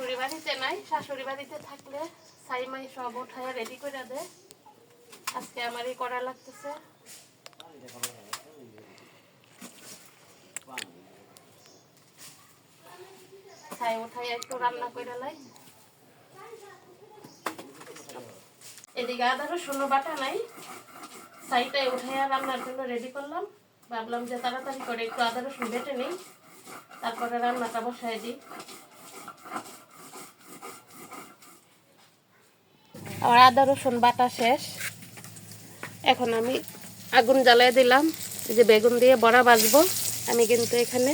শাশুড়ি বাড়িতে নাই শাশুড়ি বাড়িতে থাকলে সাইমাই সব উঠায় রেডি করে দে। আজকে আমার আমারই করা লাগতেছে। ছাই উঠাই একটু রান্না করে লাই। এদিকে আদা, রসুন বাটা নাই। সাইটাই উঠাইয়া রান্নার জন্য রেডি করলাম। ভাবলাম যে তাড়াতাড়ি করে একটু আদা, রসুন বেটে নিই। তারপরে রান্নাটা বসাই দিই। আমার আদা, রসুন, বাটা শেষ। এখন আমি আগুন জ্বালিয়ে দিলাম। যে বেগুন দিয়ে বড়া ভাজবো। আমি কিন্তু এখানে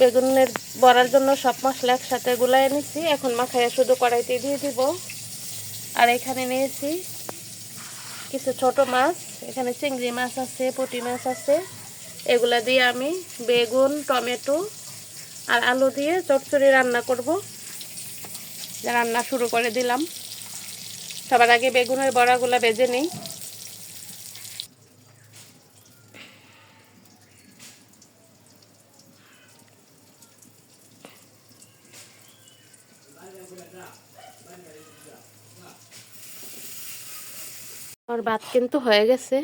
বেগুনের বড়ার জন্য সব মশলা একসাথে গুলাই নিছি এখন মাখাইয়া শুধু কড়াইতে দিয়ে দিব। আর এখানে নিয়েছি কিছু ছোট মাছ। এখানে চিংড়ি মাছ আছে, পুঁটি মাছ আছে। এগুলা দিয়ে আমি বেগুন, টমেটো আর আলু দিয়ে চচ্চড়ি রান্না করব। রান্না শুরু করে দিলাম। সবার আগে বেগুনের বড়াগুলা বেজে নিই। আর ভাত কিন্তু হয়ে গেছে।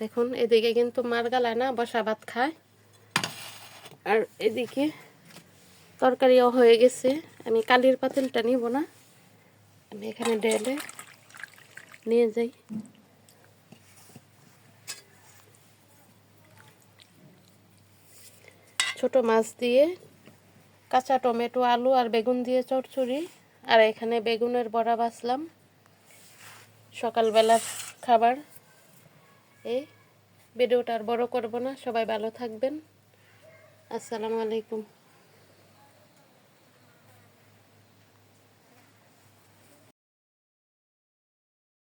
দেখুন, এদিকে কিন্তু মার গালায় না বসা ভাত খায়। আর এদিকে তরকারিও হয়ে গেছে। আমি কালির পাতিলটা নিব না। আমি এখানে ডেলে নিয়ে যাই। ছোট মাছ দিয়ে কাঁচা টমেটো, আলু আর বেগুন দিয়ে চচ্চড়ি আর এখানে বেগুনের বড়া বাছলাম। সকালবেলার খাবার। এই ভিডিওটা আর বড় করব না। সবাই ভালো থাকবেন। আসসালামু আলাইকুম।